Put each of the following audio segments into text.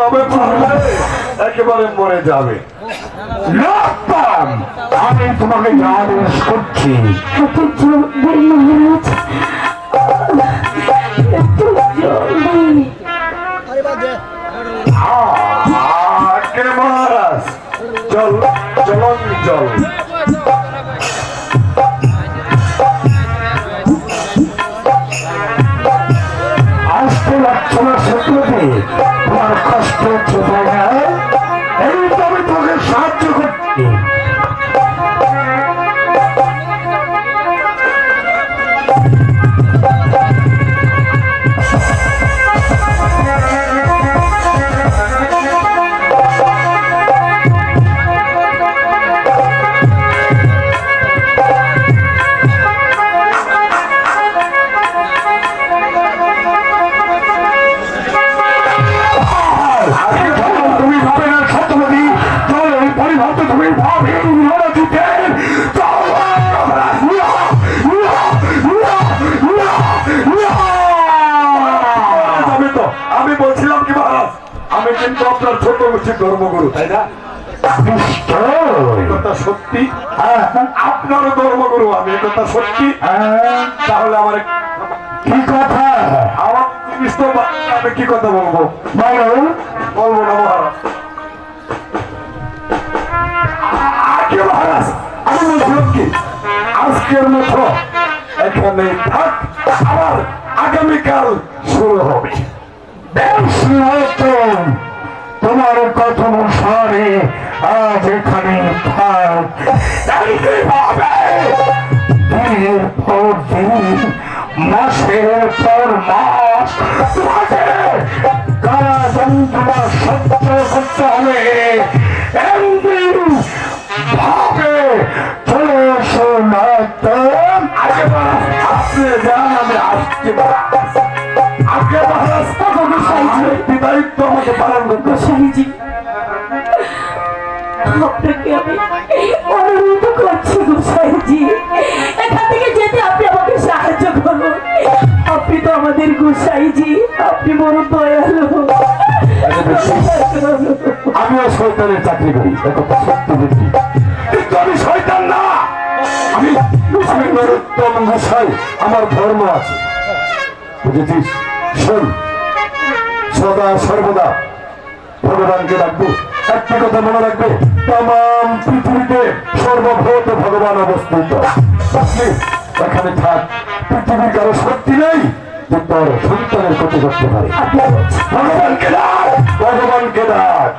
তবে একেবারে মরে যাবে। আমি তোমাকে করছি। কথা সত্যি? তাহলে আমার কি কথা? আমার আমি কি কথা বলব? বলো। বলব না মহারাজ। মহারাজ? আমি বলছিলাম কি আজকের মতো এখানে থাক আবার আগামীকাল শুরু হবে। বেশ তোমার কথা অনুসারে আজ এখানে থাক এইভাবে দিনের পর দিন মাসের পর মাস তোমাকে কারা সহ্য করতে হবে? এমনি ভাবে চলে এসো না তো। আপনি যান আমি আসছি মহারাজ। আগে মহারাজ তখন দায়িত্ব আমাকে পালন করতে হবে। আমিও শয়তানের চাকরি করি একথা বুঝি কিন্তু আমি শয়তান না। আমি আমি নরোত্তম গোসাই, আমার ধর্ম আছে। বুঝেছিস? শোন, সদা সর্বদা ভগবানকে ডাকবো। একটি কথা মনে রাখবে তাম পৃথিবীতে সর্বভূত ভগবান অবস্থিত। এখানে থাক পৃথিবীর কারও শক্তি নেই যে তোর সন্তানের ক্ষতি করতে পারে। ভগবানকে ডাক ভগবানকে ডাক।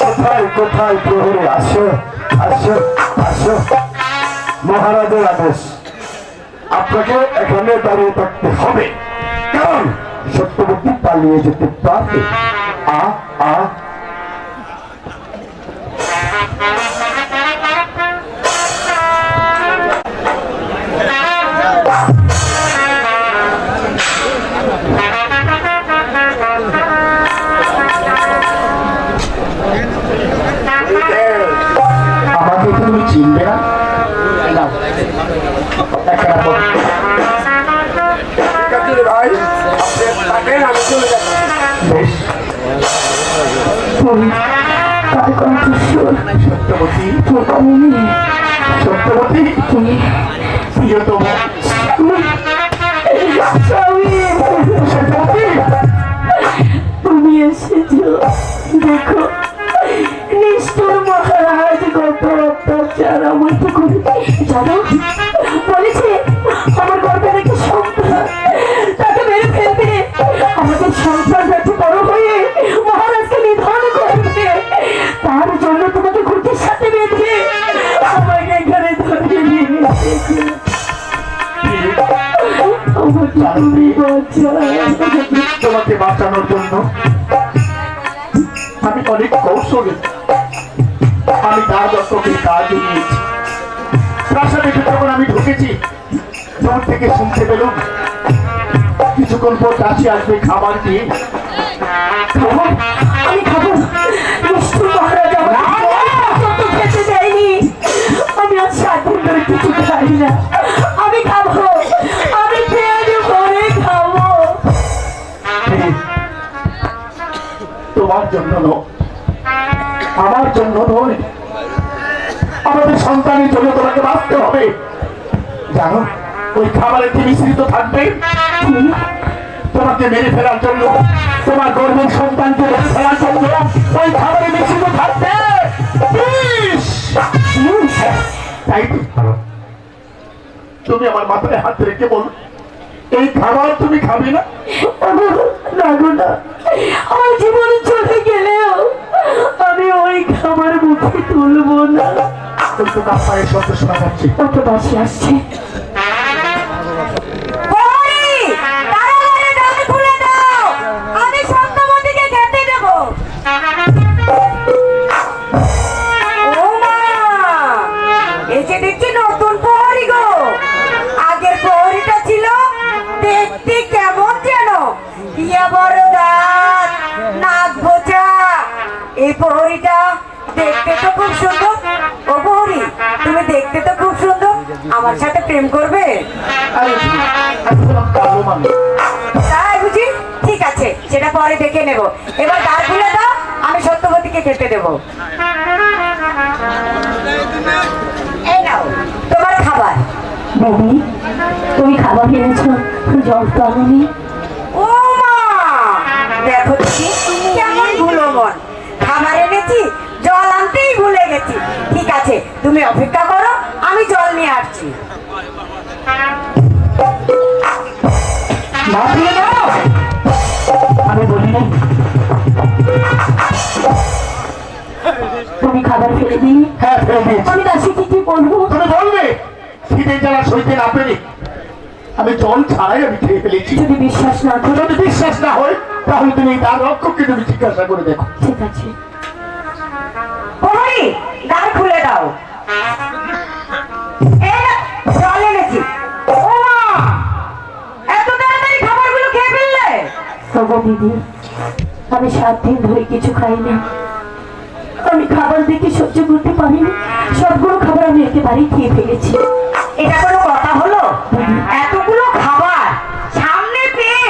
কোথায় কোথায় প্রহরে? আসো আসো আসো। মহারাজের আদেশ। আপনাকে এখানে দাঁড়িয়ে থাকতে হবে। কারণ সত্যবতী পালিয়ে যেতে পারবে। ah ah. সত্যবতী। সত্যবতী। তুমি প্রিয়তম। তুমি এসেছ। দেখো নিষ্ঠুর মহারাজ কত অত্যাচার আমাকে করে জানো সাথে বেঁধে আমাকে এখানে তোমাকে বাঁচানোর জন্য আমি অনেক কৌশলে আমি তার দত্তকে কাজ নিয়েছি প্রাসাদে যখন আমি ঢুকেছি দূর থেকে শুনতে পেলাম, কিছুক্ষণ পর কাশি আসবে, খাবার দিয়ে। আমি খাব। খাই না আমি খাব। আমি পেট ভরে খাব। জন্য নয়। আমার জন্য নয়। আমাদের সন্তানের জন্য তোমাকে বাঁচতে হবে। জানো, ওই খাবারে কি মিশ্রিত থাকবে? তোমাকে মেরে ফেলার জন্য, তোমার গর্ভের সন্তানকে মেরে ফেলার জন্য ওই খাবারে মিশ্রিত থাকবে! তাই। তুমি আমার মাথায় হাত রেখে বলো এই খাবার তুমি খাবে না? না। আমার জীবন চলে গেলেও আমি ওই খাবার মুখে তুলবো না। তো পায়ের শব্দ শোনা যাচ্ছে। অত বাসি আসছে। তো খুব সুন্দর। ও প্রহরী তুমি দেখতে তো খুব সুন্দর। আমার সাথে প্রেম করবে? আমি তাই বুঝি? ঠিক আছে, সেটা পরে দেখে নেব। এবার খুলে দাও, আমি সত্যবতীকে খেতে দেবো। নাও, তোমার খাবার। তুমি খাবার এনেছো? জল তো আনোনি তুমি অপেক্ষা করো আমি জল নিয়ে আসছি। আমি বলি তুমি খাবার ফেলে দিই হ্যাঁ ফেলে আমি দাসীকে কি বলব তুমি বলবে খিদে জ্বালা সইতে না পেরে আমি জল ছাড়াই আমি খেয়ে ফেলেছি। যদি বিশ্বাস না করো যদি বিশ্বাস না হয় তাহলে তুমি তার রক্ষককে তুমি জিজ্ঞাসা করে দেখো। ঠিক আছে। দিদি আমি সাত দিন ধরে কিছু খাই না। আমি খাবার দেখে সহ্য করতে পারিনি সবগুলো খাবার আমি একেবারেই খেয়ে ফেলেছি। এটা কোনো কথা হলো? এতগুলো খাবার সামনে পেয়ে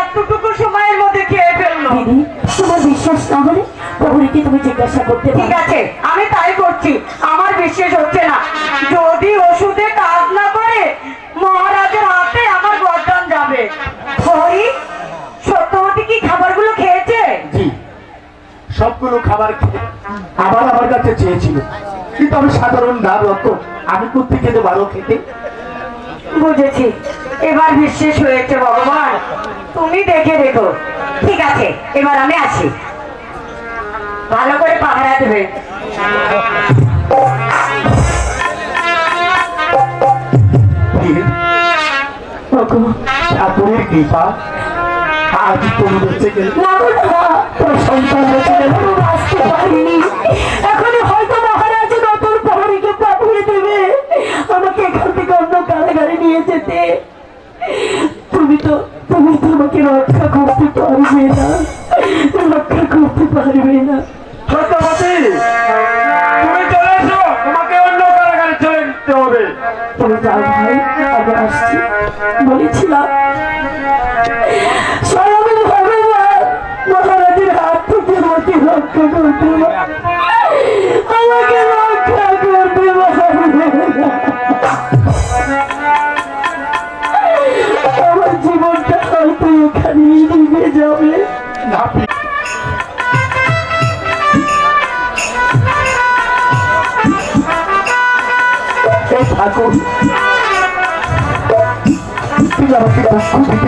এতটুকু সময়ের মধ্যে খেয়ে ফেলল। দিদি তোমার বিশ্বাস না হলে প্রহরীকে তুমি জিজ্ঞাসা করতে ঠিক আছে আমি করছি। আমার বিশ্বাস হচ্ছে না। যদি ওষুধে কাজ না করে মহারাজের হাতে আমার গর্দান যাবে। হরি সত্যবতী কি খাবারগুলো খেয়েছে? সবগুলো খাবার খেয়ে আবার আমার কাছে চেয়েছিল। কিন্তু আমি সাধারণ রক্ষক আমি কোথেকে আরও খেতে? বুঝেছি। এবার বিশ্বাস হয়েছে ভগবান। তুমি দেখে দেখো। ঠিক আছে এবার আমি আসি। ভালো করে পাহারা দেবে। ঠাকুরের কৃপা। আজ তুমি বেঁচে গেলে না গো না, তোর সন্তান বেঁচে গেল, আমি পারিনি। এখনই হয়তো মহারাজ নতুন প্রহরীকে পাঠিয়ে দেবে। আমাকে এখান থেকে অন্য কারাগারে নিয়ে যেতে। তুমি তো তুমি তো আমাকে রক্ষা করতে পারবে না। রক্ষা করতে পারবে না। সত্যবতী স্বয়ং ভগবান মহারাজের হাত থেকে আমাকে রক্ষা করতে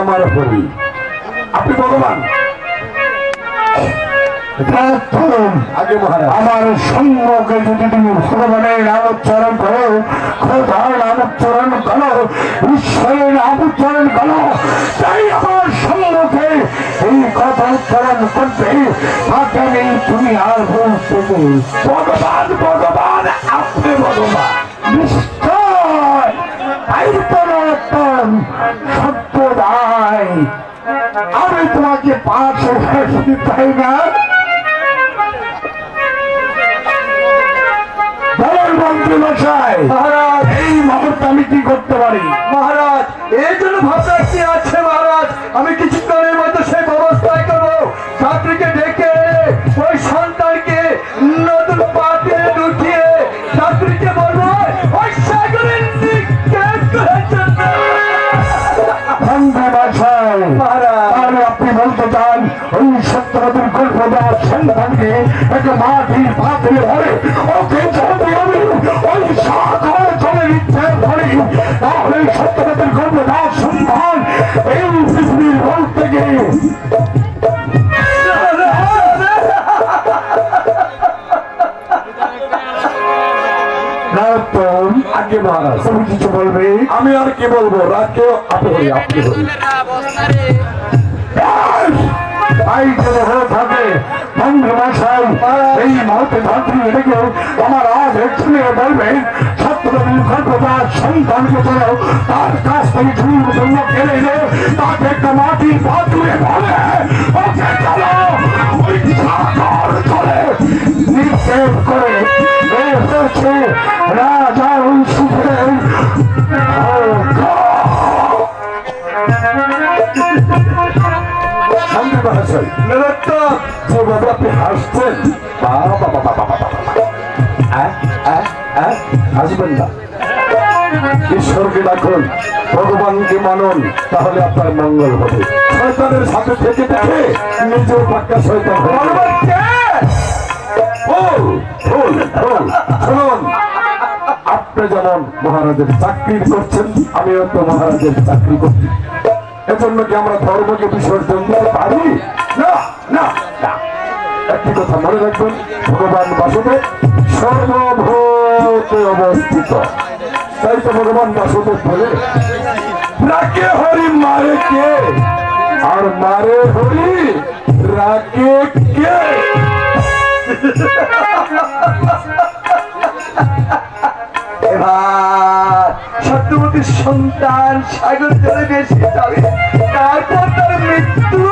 আমার হরি। আপনি ভগবান। আমার সম্মুখে যদি তুমি ভগবানের নাম উচ্চারণ করো খোদার নাম উচ্চারণ করো ঈশ্বরের নাম উচ্চারণ করো তাই আমার সম্মুখে এই কথা উচ্চারণ করবে। তাকে আমি তুমি আর বলতে নেই। ভগবান ভগবান আপনি ভগবান। নিশ্চয়। আয়তন সত্যদায় আমি তোমাকে পাঁচ হাজার তাই না। মন্ত্রী মশাই মহারাজ। এই মুহূর্তে আমি কি করতে পারি? মহারাজ এই জন্য ভাবনা কি আছে মহারাজ। আমি কিছুক্ষণের মধ্যে সেই ব্যবস্থায় করব। ছাত্রীকে ডেকে ওই সন্তানকে নতুন পাত্রে ঢুকিয়ে সন্তানকে একটা মাটির পাত্রে ভরে ওকে যদি আমি ওই সাগর চলে নিচ্ছে ধরি তাহলে সত্যবতীর গল্পদার সন্তান এই পৃথিবীর আগে মহারাজ তুমি কিছু বলবে? আমি আর কি বলব? আপনি আপনি ভাই যদি হয়ে থাকে। বন্ধু মশাই এই মুহূর্তে ধন্ত্রী রেখে আমার আজ এক্ষুনি বলবেন সত্যদেবী গর্ভদার সন্তানকে চলো তার কাছ থেকে ঝুল জন্য কেড়ে এনে তাকে একটা মাটির পাত্রে ভরে ওকে চলো ওই সাগর চলে। নিক্ষেপ করে এ হচ্ছে ওই সুখের শান্তি মহাশয়। নিরন্তর যেভাবে আপনি হাসছেন। বাবা বাবা বাবা বাবা হাসবেন না। ঈশ্বরকে ডাকুন ভগবানকে মানুন তাহলে আপনার মঙ্গল হবে। শয়তানের সাথে থেকে থেকে নিজের পাক্কা শয়তান। শুনুন আপনি যেমন মহারাজের চাকরি করছেন আমিও তো মহারাজের চাকরি করছি। এজন্য কি আমরা ধর্মকে বিসর্জন দিতে পারি? না। কথা মনে রাখবেন ভগবান বাসুদেব সর্বভূতে অবস্থিত। তাই তো ভগবান বাসুদেব বলে, রাকে হরি, মারে কে? আর মারে হরি, রাকে কে? এবার সত্যবতীর সন্তান সাগর জলে বেশি যাবে। তারপর তার মৃত্যু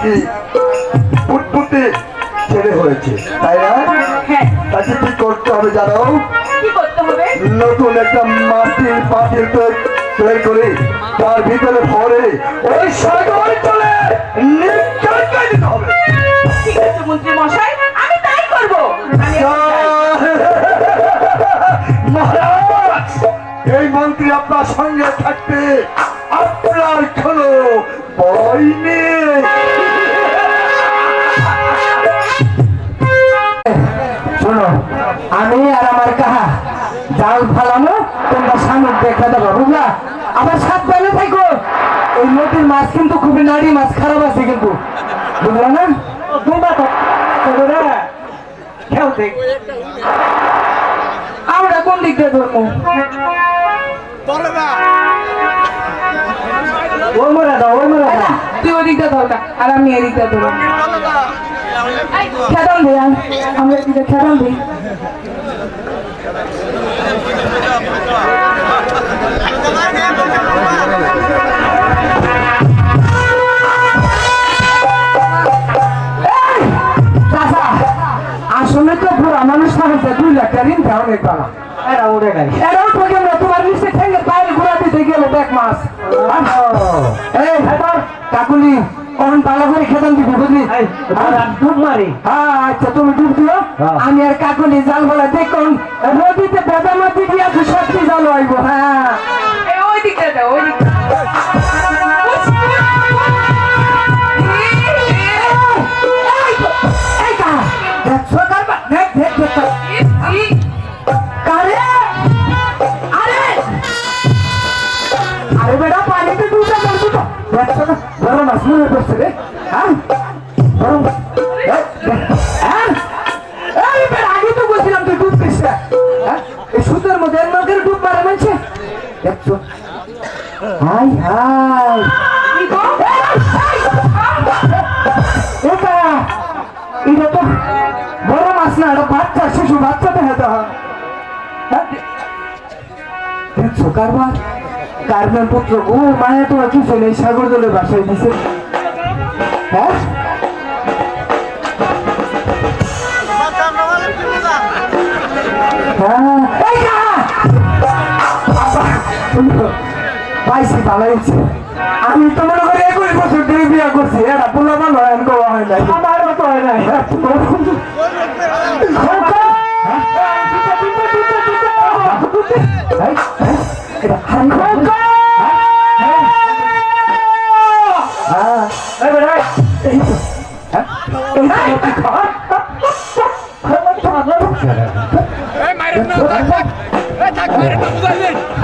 কি ফুটফুটে ছেলে হয়েছে তাই না? হ্যাঁ। তাকে কি করতে হবে জানো? নতুন একটা মাটির পাটির তৈরি করে। তার ভিতরে ভরে ওই সাগর চলে নিক্ষেপ হবে। ঠিক আছে মন্ত্রী মশাই আমি তাই করব। এই মন্ত্রী আপনার সঙ্গে থাকতে মাছ কিন্তু খুবই নাড়ি মাছ খারাপ আছে কিন্তু। বুঝলা না? তোমরা খেলতে আমরা কোন দিক দিয়ে ধরবো? ওই মরা দাও ওই মরা দাও তুই ওই দিকটা ধরটা আর আমি এই দিকটা ধরবো। খেদাম দিই আমরা দিকে খেদাম দিই কাকুলি কখন ভালো করে খেতাম দিবি বুঝলি? ডুব মারি। হ্যাঁ আচ্ছা তুমি ডুব দিও। আমি আর কাকুলি জাল বলা দেখুন নদীতে বেদা মাটি দেখছ হাই হাই গো? এটা তো বড় মাছ না এটা বাচ্চা শিশু বাচ্চা দেখা তো হ্যাঁ? দেখছ কারবার কারবার পুত্র ও মায়া তো কিছু নেই সাগর দলে বাসায় দিছে হ্যাঁ হ্যাঁ, পাইছি পালাইছি। আমি তো মনে করি একুশ বছর ধরে বিয়ে করছি এটা পোলা ভালো হয় কোয়া হয় নাই। আমারও তো হয় নাই।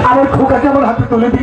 আমার খোকা কেমন হাতে তুলে দি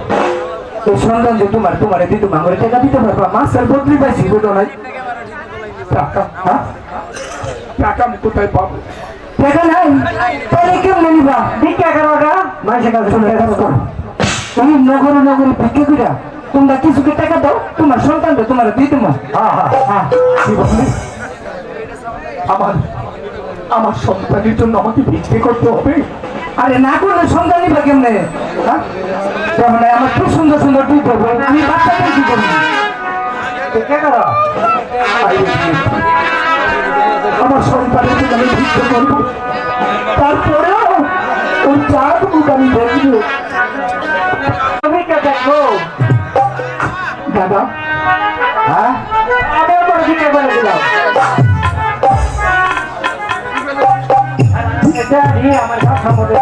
এই সন্তান যে তোমার তোমার দিদি মাঙ্গরে টাকা দিতে পারবা মাসের বদলি পাইছি, বুঝো নাই? টাকা হ্যাঁ? কোথায় পাবো? টাকা নাই? তাহলে কেমন নিবা? ভিক্ষা করো গা? কাছে শুনে টাকা তুমি নগরে নগরে ভিক্ষা করিয়া তোমরা টাকা দাও, তোমার তোমার হ্যাঁ। কি বললি? আমার আমার সন্তানের জন্য আমাকে ভিক্ষে করতে হবে? আরে না করলে সন্তান নিবে কেমনে? হ্যাঁ? আমার খুব সুন্দর সুন্দর দেবো আমি বাচ্চাকে কি করব আমার সন্তানের আমি ভিক্ষে করব। তারপরেও ওই মুখ আমি ভিক্ষা দেখো? দাদা? হ্যাঁ? আমি আমার ভিক্ষা করে দিলাম। এটা আমার কথা মনে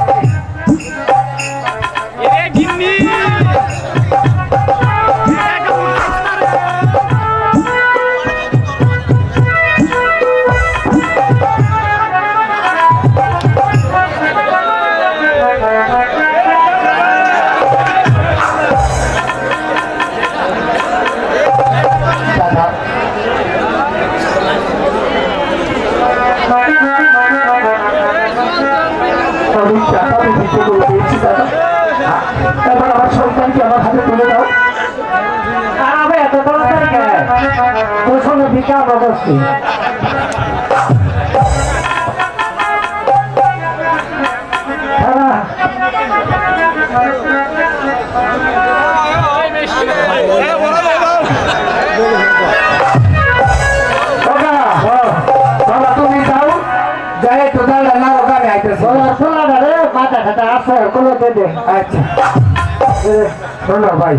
শোনো ভাই।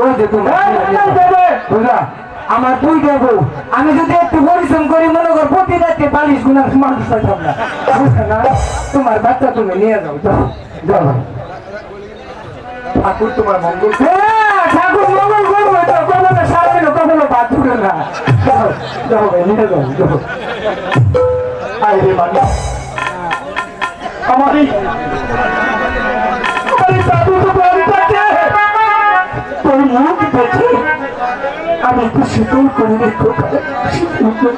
ওই যে তুমি বুঝলা? আমার দুই দেবো আমি যদি একটু পরিশ্রম করি মনে কর প্রতি রাতে বালিশ গুণার মানুষ না। তোমার বাচ্চা তুমি নিয়ে যাও। যাও যাও। ঠাকুর তোমার মঙ্গল হ্যাঁ ঠাকুর মঙ্গল করব কখনো সারাদিন কখনো বাথরুমে না। যাও, ভাই নিয়ে যাও যাও। আরে মানে আমার আমার দেখে আমাকে শীতল করে রেখো শীতল।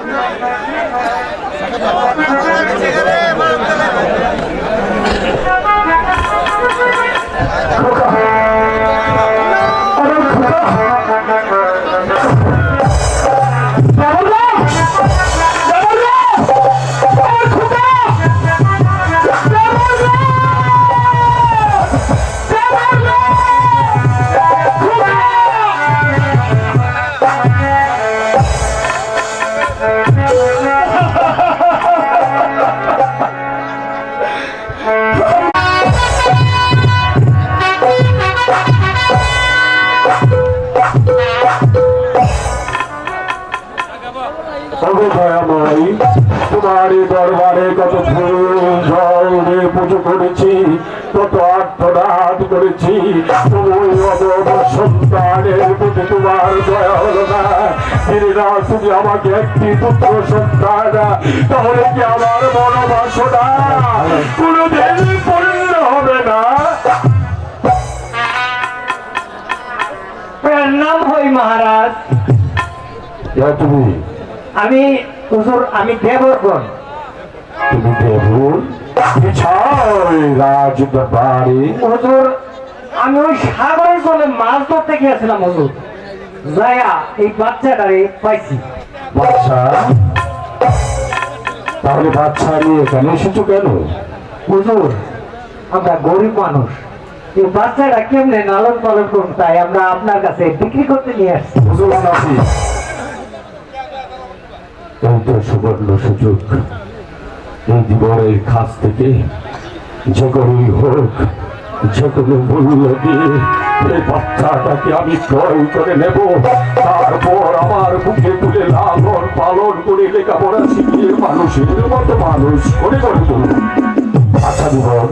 তুমি আমাকে একটি পুত্র সন্তান তাহলে কি আমার মনোবাসনা কোনোদিন পূর্ণ হবে না? প্রণাম হই মহারাজ। তুমি? আমি হুজুর আমি দেবরগণ। তুমি রাজ হুজুর আমি ওই সাগরের জলে মাছ ধরতে গিয়েছিলাম হুজুর। যায়া এই বাচ্চাটারে পাইছি। বাচ্চা? তাহলে বাচ্চা নিয়ে এখানে এসেছ কেন? হুজুর আমরা গরিব মানুষ। এই বাচ্চাটা কেমনে লালন পালন করুন তাই আমরা আপনার কাছে বিক্রি করতে নিয়ে আসছি। হুজুর এই তো সুবর্ণ সুযোগ। এই জীবনের কাছ থেকে যে করেই হোক যে কোনো মূল্য দিয়ে এই বাচ্চাটাকে আমি ক্রয় করে নেব। তারপর আমার বুকে তুলে লালন পালন করে লেখাপড়া শিখিয়ে মানুষের মতো মানুষ করে করে তুলব আচ্ছা জীবন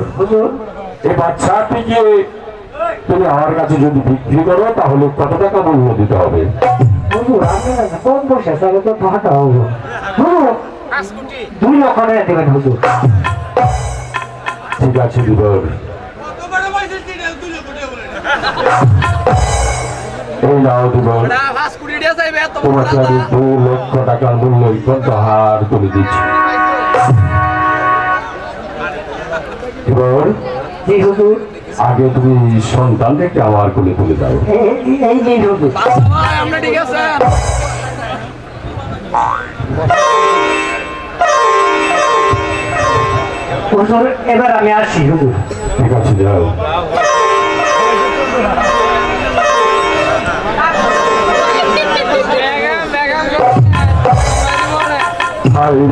এই বাচ্চাটিকে তুমি আমার কাছে যদি বিক্রি করো তাহলে কত টাকা মূল্য দিতে হবে? কোন বসে তাহলে তো ভাটা হুজুর হুজুর দুই লক্ষ টাকা দেবেন হুজুর। ঠিক আছে দিবর এই নাও তোমাকে আমি দু লক্ষ টাকার মূল্য কণ্ঠহার তুলে দিচ্ছি। হুজুর আগে তুমি সন্তানটাকে আমার কোলে তুলে দাও। এবার আমি আসি হুজুর। ঠিক আছে যাও।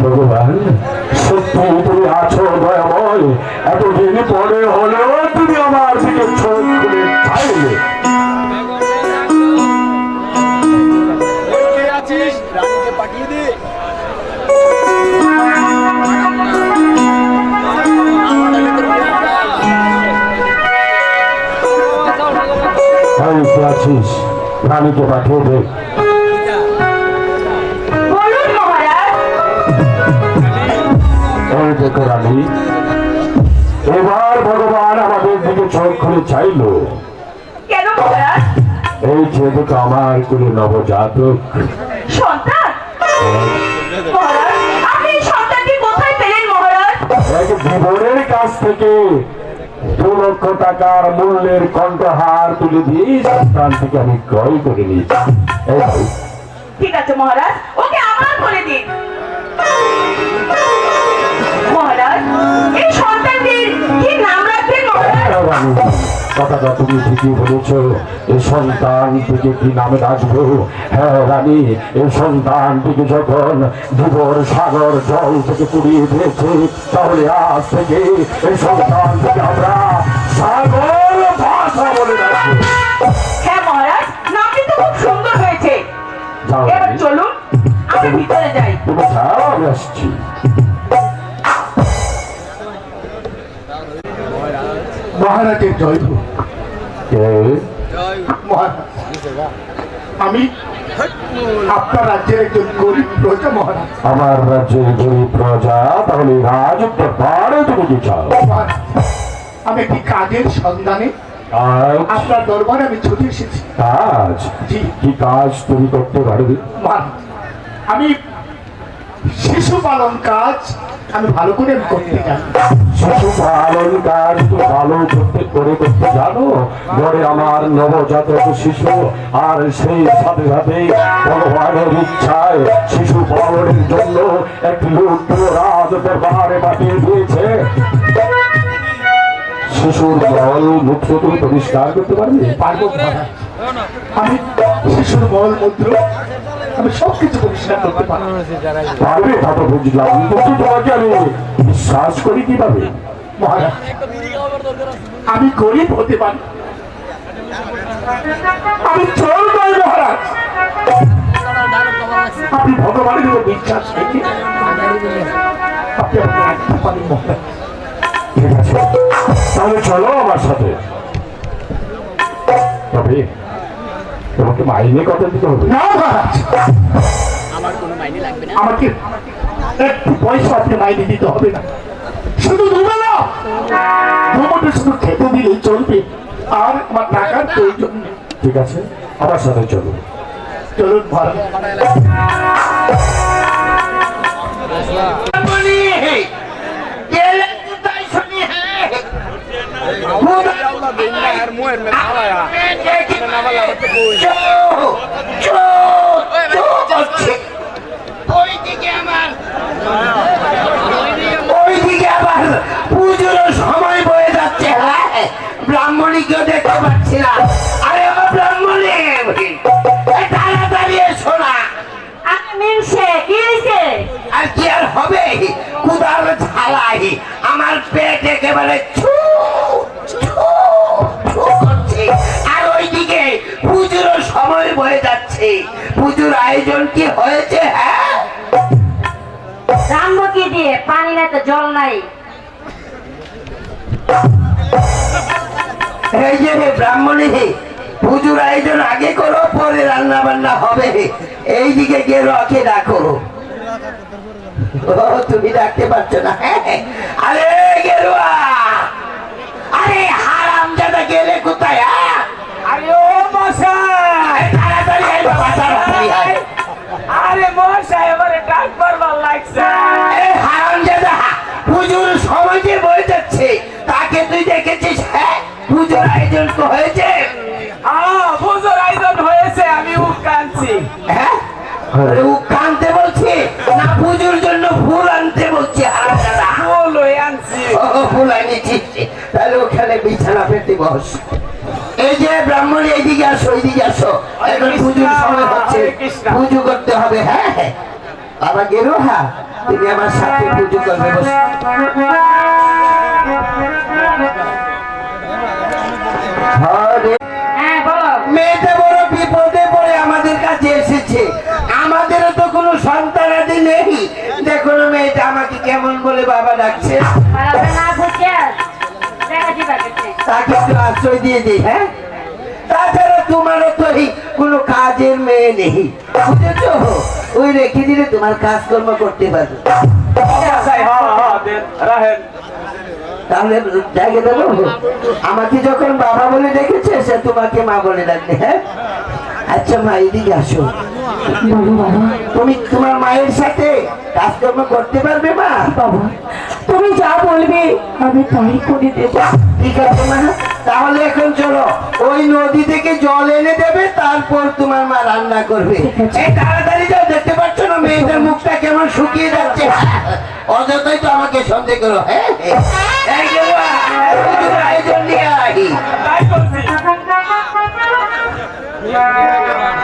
ভগবান সত্যি তুমি আছো দয়াময়। এতদিন পরে হলেও তুমি আমার দিকে চোখ খুলে চাইলে হাই কে আছিস রানীকে পাঠিয়ে দে। এই এবার ভগবান আমাদের দিকে চোখ খুলে চাইলো। এই দেখো আমার কুলে নবজাতক। সন্তান? কাছ থেকে দু লক্ষ টাকার মূল্যের কণ্ঠহার তুলে দিয়ে সন্তান থেকে আমি ক্রয় করে নিয়েছি। ঠিক আছে মহারাজ ওকে আমার বলে দিন। মহারাজ। এই সন্তানটির কি নাম রাখবেন মহারাজ? রানী, কথাটা তুমি ঠিকই বলেছ এই সন্তানটিকে কি নামে ডাকবো হ্যাঁ রানী এই সন্তানটিকে যখন জীবর সাগর জল থেকে পুড়িয়ে দিয়েছে তাহলে আজ থেকে এই সন্তানটিকে আমরা সাগর ভাষা বলে রাখব। হ্যাঁ মহারাজ নামটি তো খুব সুন্দর হয়েছে। এবার চলুন আমি ভিতরে যাই। তুমি যাও আমি আসছি। মহারাজের জয় হোক। আমি আপনার রাজ্যের একজন গরিব প্রজা মহারাজ। আমার রাজ্যের গরিব প্রজা তাহলে তুমি কি চাও। আমি একটি কাজের সন্ধানে আপনার দরবারে আমি ছুটে এসেছি। কাজ? জি। কি কাজ তুমি করতে পারবে? আমি শিশু পালন কাজ আমি ভালো করে করতে জানি। শিশু পালন ভালো করতে করে করতে জানো। ঘরে আমার নবজাতক শিশু আর সেই সাথে সাথে ভগবানের ইচ্ছায় শিশু পালনের জন্য একটি লোক রাজ দরবারে পাঠিয়ে দিয়েছে। শিশুর জল মুক্ত তুমি পরিষ্কার করতে পারবে? পারব আমি শিশুর মল মূত্র আমি সব কিছু পরিষ্কার করতে পারবে তা বুঝলাম কিন্তু তোমাকে আমি বিশ্বাস করি কীভাবে? আমি গরিব হতে পারি। আমি চোর মহারাজ। আপনি ভগবান ভগবানের উপর বিশ্বাস রেখে আপনি মহারাজ। ঠিক আছে। তাহলে চলো আমার সাথে। তবে তোমাকে মাইনে কথা দিতে হবে? না মহারাজ আমাকে একটু পয়সা আপনি মাইনে দিতে হবে না। শুধু দুবেলা। দুপুরে শুধু খেতে দিলেই চলবে। আর আমার টাকার প্রয়োজন নেই। ঠিক আছে আমার সাথে চলো চলুন মহারাজ ওইদিকে আবার পুজোর সময় বয়ে যাচ্ছে হ্যাঁ ব্রাহ্মণীকেও দেখতে পাচ্ছি না আরে ব্রাহ্মণী তাড়াতাড়ি এসো আর কি আর হবে? কুদার ঝালাই। আমার পেট একেবারে ছু আয়োজন কি হয়েছে হ্যাঁ? রান্না কি দিয়ে পানি নাই তো জল নাই। এই যে ব্রাহ্মণী পুজোর আয়োজন আগে করো পরে রান্না বান্না হবে। এইদিকে গিয়ে রকে ডাকো। ও তুমি ডাকতে পারছ না হ্যাঁ? আরে গেরুয়া! আরে হারাম দাদা গেলে কোথায় কানতে বলছে না পুজোর জন্য ফুল আনতে বলছে। ফুল হয়ে আনছি। ফুল আনিছি তাহলে ওখানে বিছানা পেতে বস। এই যে ব্রাহ্মণ এইদিকে আসো এইদিকে আসো। এখন পুজোর সময় হচ্ছে। পুজো করতে হবে হ্যাঁ? বাবা গেরো হ্যাঁ তুমি আমার সাথে পুজো করবে বস। ডাকছে তাকে একটু আশ্রয় দিয়ে দিই হ্যাঁ? তাছাড়া তোমারও তো কোনো কাজের মেয়ে নেই। বুঝেছ? ওই রেখে দিলে তোমার কাজকর্ম করতে পারবে। মশাই হ হ দেন রাহেন তাহলে জায়গা দেবো? আমাকে যখন বাবা বলে ডেকেছে সে তোমাকে মা বলে ডাকবে হ্যাঁ? আচ্ছা মা এদিকে আসো। তুমি তোমার মায়ের সাথে কাজকর্ম করতে পারবে মা? বাবা তুমি যা বলবে আমি তাই করে দেব। ঠিক আছে মা। তাহলে এখন চলো ওই নদী থেকে জল এনে দেবে তারপর তোমার মা রান্না করবে। এই তাড়াতাড়ি যাও দেখতে পাচ্ছ না মেয়েদের মুখটা কেমন শুকিয়ে যাচ্ছে? অযথাই তো আমাকে সন্দেহ করো হ্যাঁ? Yeah. yeah.